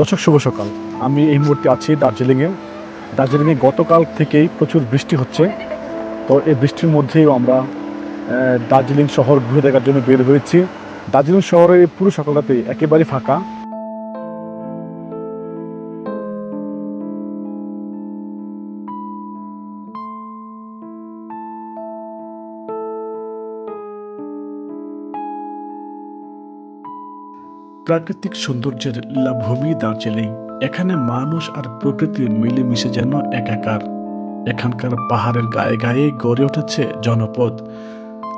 দর্শক, শুভ সকাল। আমি এই মুহূর্তে আছি দার্জিলিংয়ে। দার্জিলিংয়ে গতকাল থেকেই প্রচুর বৃষ্টি হচ্ছে। তো এই বৃষ্টির মধ্যেও আমরা দার্জিলিং শহর ঘুরে দেখার জন্য বের হয়েছি। দার্জিলিং শহরের পুরো সকালটাতে একেবারে ফাঁকা। প্রাকৃতিক সৌন্দর্যের লীলাভূমি দার্জিলিং। এখানে মানুষ আর প্রকৃতি মিলেমিশে যেন একাকার। এখানকার পাহাড়ের গায়ে গায়ে গড়ে উঠেছে জনপদ।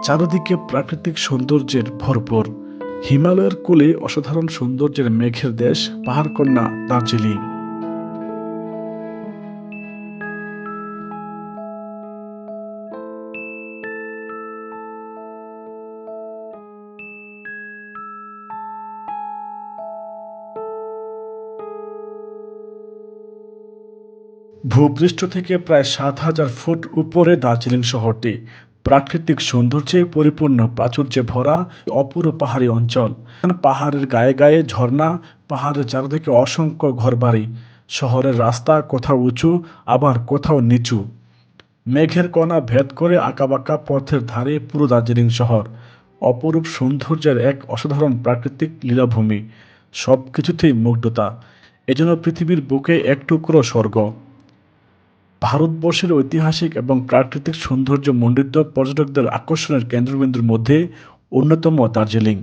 চারদিকে প্রাকৃতিক সৌন্দর্যের ভরপুর। হিমালয়ের কোলে অসাধারণ সৌন্দর্যের মেঘের দেশ পাহাড়কন্যা দার্জিলিং। ভূপৃষ্ঠ থেকে প্রায় সাত হাজার ফুট উপরে দার্জিলিং শহরটি। প্রাকৃতিক সৌন্দর্যে পরিপূর্ণ প্রাচুর্যে ভরা অপূর্ব পাহাড়ি অঞ্চল। পাহাড়ের গায়ে গায়ে ঝর্ণা, পাহাড়ের চারদিকে অসংখ্য ঘরবাড়ি। শহরের রাস্তা কোথাও উঁচু, আবার কোথাও নিচু। মেঘের কণা ভেদ করে আঁকাবাঁকা পথের ধারে পুরো দার্জিলিং শহর। অপরূপ সৌন্দর্যের এক অসাধারণ প্রাকৃতিক লীলাভূমি। সব কিছুতেই মুগ্ধতা। এজন্য পৃথিবীর বুকে এক টুকরো স্বর্গ। ভারতবর্ষের ঐতিহাসিক এবং প্রাকৃতিক সৌন্দর্য মণ্ডিত পর্যটকদের আকর্ষণের কেন্দ্রবিন্দুর মধ্যে অন্যতম দার্জিলিং।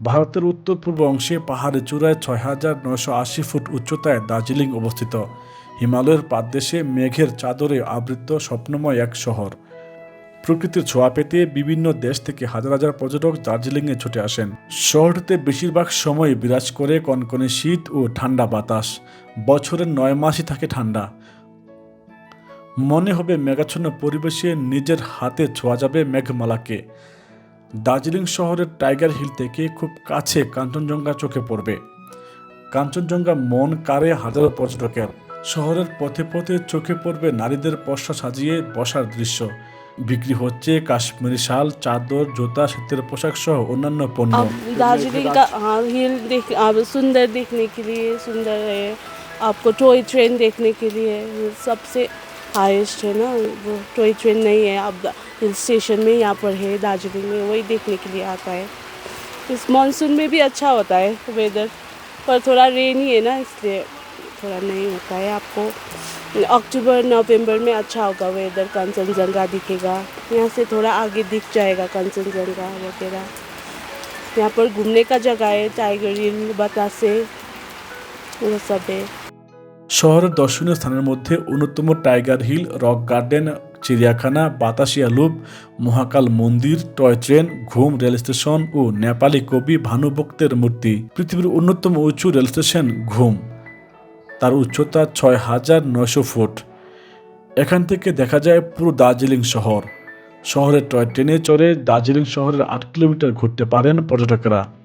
ভারতের উত্তর পূর্ব অংশে পাহাড়ের চূড়ায় ছয় হাজার নয়শো আশি ফুট উচ্চতায় দার্জিলিং অবস্থিত। হিমালয়ের পাদদেশে মেঘের চাদরে আবৃত স্বপ্নময় এক শহর। প্রকৃতির ছোঁয়া পেতে বিভিন্ন দেশ থেকে হাজার হাজার পর্যটক দার্জিলিংয়ে ছুটে আসেন। শহরটিতে বেশিরভাগ সময় বিরাজ করে কনকনে শীত ও ঠান্ডা বাতাস। বছরের নয় মাসই থাকে ঠান্ডা। মনে হবে মেঘাচ্ছন্ন পরিবেশে নিজের হাতে ছোঁয়া যাবে মেঘমালাকে। দার্জিলিং শহরের টাইগার হিল থেকে খুব কাছে কাঞ্চনজঙ্ঘা চোখে পড়বে কাঞ্চনজঙ্ঘা মন কারে হাজারো পর্যটকের শহরের পথে পথে চোখে পড়বে নারীদের পশ্চা সাজিয়ে বসার দৃশ্য বিক্রি হচ্ছে কাশ্মীরি শাল চাদর জুতা শীতের পোশাক সহ অন্যান্য পণ্য अब दार्जिलिंग का हाँ हिल देख अब सुंदर देखने के लिए सुंदर है आपको टॉय ट्रेन देखने के लिए सबसे हाईएस्ट है ना, वो टॉय ट्रेन नहीं है, अब हिल स्टेशन में यहाँ पर है, दार्जिलिंग में, वही देखने के लिए आता है। इस मानसून में भी अच्छा होता है वेदर पर थोड़ा रेनी है ना, इसलिए थोड़ा नहीं होता है आपको। अक्टूबर नवंबर में अच्छा होगा वेदर कंचनजंगा दिखेगा, यहाँ से थोड़ा आगे दिख जाएगा कंचनजंगा वगैरह। यहाँ पर घूमने का जगह है टाइगर हिल बतासे वो सब है। শহরের দর্শনীয় স্থানের মধ্যে অন্যতম টাইগার হিল, রক গার্ডেন, চিড়িয়াখানা, বাতাসিয়া লুপ, মহাকাল মন্দির, toy train, Ghum rail station ও নেপালি কবি ভানুভক্তের মূর্তি। পৃথিবীর অন্যতম উঁচু রেল স্টেশন ঘুম। তার উচ্চতা ছয় হাজার নয়শো ফুট। এখান থেকে দেখা যায় পুরো দার্জিলিং শহর। শহরের টয় ট্রেনে চড়ে দার্জিলিং শহরের আট কিলোমিটার ঘুরতে পারেন পর্যটকরা।